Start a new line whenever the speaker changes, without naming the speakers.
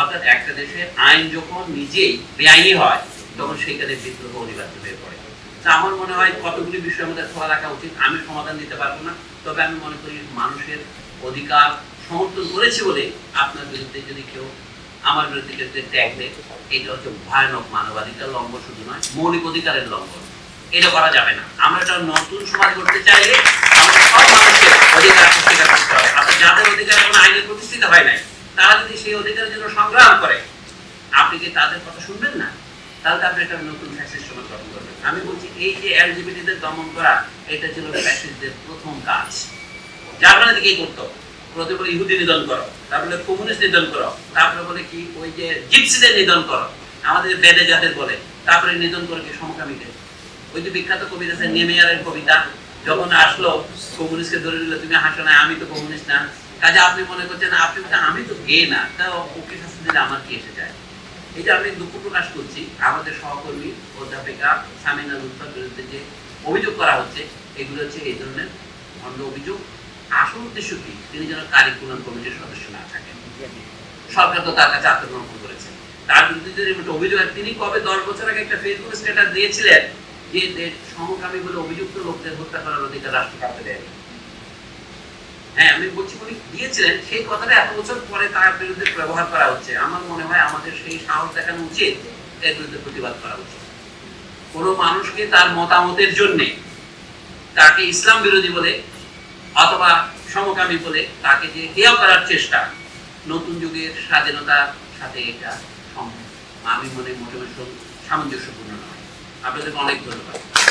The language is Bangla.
অর্থাৎ একটা দেশের আইন যখন নিজেই বেআইনি হয়, তখন সেখানে বিদ্রোহ অনিবার্য হয়ে পড়ে। তা আমার মনে হয় কতগুলি বিষয় আমাদের খোলা রাখা উচিত, আমি সমাধান দিতে পারব না। তবে আমি মনে করি মানুষের অধিকার সমর্থন করেছে বলে আপনার বিরুদ্ধে যদি কেউ, আমার বিরুদ্ধে কেউ ট্যাগ দেয়, এটা হচ্ছে ভয়ানক মানবাধিকার লঙ্ঘন শুধু নয়, মৌলিক অধিকারের লঙ্ঘন। এটা করা যাবে না। আমরা একটা নতুন সমাজ করতে চাইলে আমরা সব মানুষের অধিকার প্রতিষ্ঠা করতে হবে। আপনার যাদের অধিকার কোনো আইনে প্রতিষ্ঠিত হয় নাই তারা যদি সেই অধিকারের জন্য সংগ্রাম করে, আপনি কি তাদের কথা শুনবেন না? তাহলে তো আপনি একটা নতুন ফ্যাসিস্ট সমাজ গঠন করবেন। আমি বলছি, এই যে এলজিবিটিদের দমন করা, এটা ছিল ফ্যাসিস্টদের প্রথম কাজ। জার্মানি থেকেই করতো? প্রথমে বলে ইহুদি নিধন করো, তারপরে কমিউনিস্ট নিধন করো, তারপরে বলে কি, ওই যে জিপসিদের নিধন করো আমাদের বেদে যাদের বলে, তারপরে নিধন করে কি সমকামীদের? ওই যে বিখ্যাত কবিতা আছে নেমেয়ারের কবিতা, যখন আসলো, কমিউনিস্টকে ধরে নিল, তুমি হাসো না, আমি তো কমিউনিস্ট না। কাজে আপনি মনে করছেন আপনি আমি তো গে না? তা ওকে শাস্তি দিলে আমার কি এসে যায়? এটা আমি দুঃখ প্রকাশ করছি। আমাদের সহকর্মী, অধ্যাপিকা সামিনা লুৎফার বিরুদ্ধে যে অভিযোগ করা হচ্ছে, এগুলো হচ্ছে এই ধরনের অন্য অভিযোগ। আসল উদ্দেশ্য কি? তিনি যেন কারিকুলাম কমিটির সদস্য না থাকেন। সরকার তো তার কাছে আত্মসমর্পণ করেছে। তার বিরুদ্ধে একটা অভিযোগ তিনি কবে দশ বছর আগে একটা ফেসবুক স্ট্যাটাস দিয়েছিলেন যে সমকামী বলে অভিযুক্ত লোকদের হত্যা করার অধিকার রাষ্ট্র কাউকে দেয়নি? আমি বলছি উনি দিয়েছিলেন, সেই কথাটা এত বছর পরে তার বিরুদ্ধে ব্যবহার করা হচ্ছে। আমার মনে হয় আমাদের সেই সাহস দেখানো উচিত এর বিরুদ্ধে প্রতিবাদ করা উচিত। কোনো মানুষকে তার মতামতের জন্যে তাকে ইসলাম বিরোধী বলে অথবা সমকামী বলে তাকে যে হেয় করার চেষ্টা নতুন যুগের স্বাধীনতার সাথে এটা সম্ভব। আমি মনে মোটামুটি সামঞ্জস্যপূর্ণ নয়। আপনাদেরকে অনেক ধন্যবাদ।